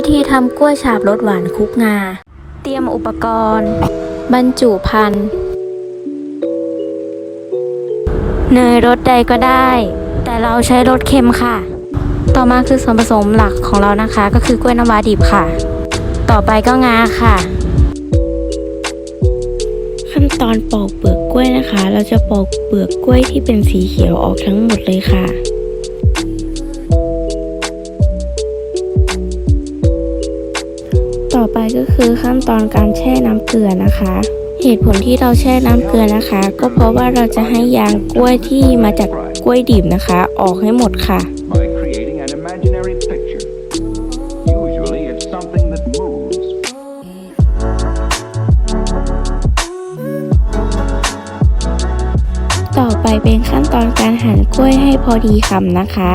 วิธีทำกล้วยฉาบรสหวานคลุกงา เตรียมอุปกรณ์ บรรจุภัณฑ์เนยรสใดก็ได้ แต่เราใช้รสเค็มค่ะ ต่อมาคือส่วนผสมหลักของเรานะคะ ก็คือกล้วยน้ำว้าดิบค่ะ ต่อไปก็งาค่ะ ขั้นตอนปอกเปลือกกล้วยนะคะ เราจะปอกเปลือกกล้วยที่เป็นสีเขียวออกทั้งหมดเลยค่ะ ไปก็คือขั้นตอนการแช่น้ำเกลือนะคะ เหตุผลที่เราแช่น้ำเกลือนะคะ ก็เพราะว่าเราจะให้ยางกล้วยที่มาจากกล้วยดิบนะคะ ออกให้หมดค่ะ by creating an imaginary picture. Usually, it's something that moves. ต่อไปเป็นขั้นตอนการหั่นกล้วยให้พอดีคำนะคะ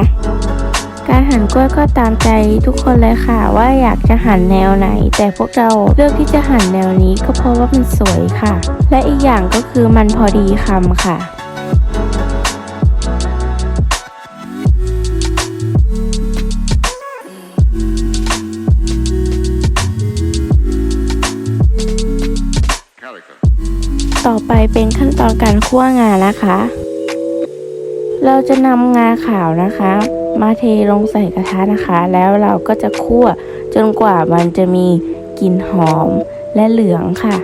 การหั่นกล้วยก็ตามใจทุกคนเลยค่ะว่าอยากจะหั่นแนวไหน แต่พวกเราเลือกที่จะหั่นแนวนี้ก็เพราะว่ามันสวยค่ะ และอีกอย่างก็คือมันพอดีคำค่ะต่อไปเป็นขั้นตอนการคั่วงานะคะ เราจะนำงาขาวนะคะ มาเทลงใส่กระทะนะคะ แล้วเราก็จะคั่วจนกว่ามันจะมีกลิ่นหอมและเหลืองค่ะ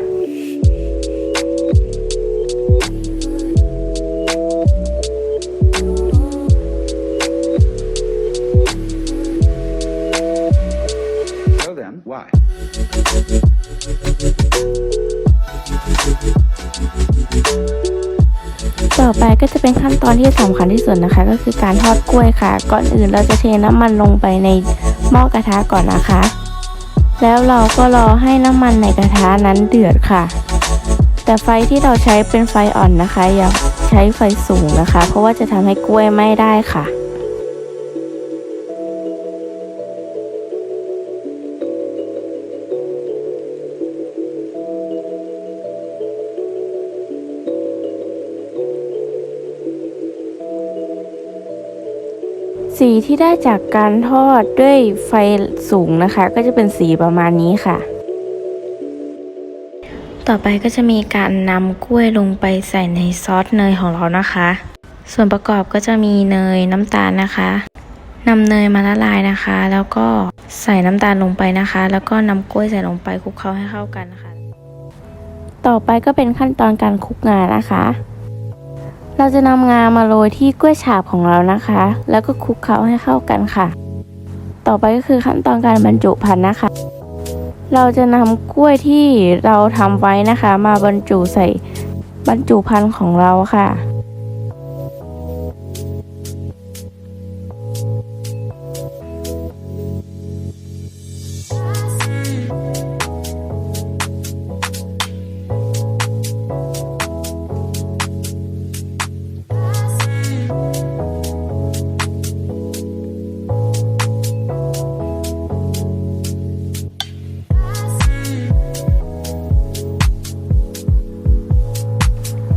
then, why? ต่อไปก็จะเป็นขั้นตอนที่สำคัญที่สุดนะคะ ก็คือการทอดกล้วยค่ะ ก่อนอื่นเราจะเทน้ำมันลงไปในหม้อกระทะก่อนนะคะ แล้วเราก็รอให้น้ำมันในกระทะนั้นเดือดค่ะ แต่ไฟที่เราใช้เป็นไฟอ่อนนะคะ อย่าใช้ไฟสูงนะคะ เพราะว่าจะทำให้กล้วยไหม้ได้ค่ะ สีที่ได้จากการทอดด้วยไฟสูงนะคะ ก็จะเป็นสีประมาณนี้ค่ะ ต่อไปก็จะมีการนำกล้วยลงไปใส่ในซอสเนยของเรานะคะ ส่วนประกอบก็จะมีเนยน้ำตาลนะคะนำเนยมาละลายนะคะ แล้วก็ใส่น้ำตาลลงไปนะคะ แล้วก็นำกล้วยใส่ลงไปคลุกเคล้าให้เข้ากันนะคะ ต่อไปก็เป็นขั้นตอนการคลุกงานะคะ เราจะนำงามาโรยที่กล้วยฉาบของเรานะคะ แล้วก็คลุกเคล้าให้เข้ากันค่ะ ต่อไปก็คือขั้นตอนการบรรจุพันธุ์นะคะ เราจะนำกล้วยที่เราทำไว้นะคะ มาบรรจุใส่บรรจุพันธุ์ของเราค่ะ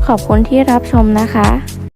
ขอบคุณที่รับชมนะคะ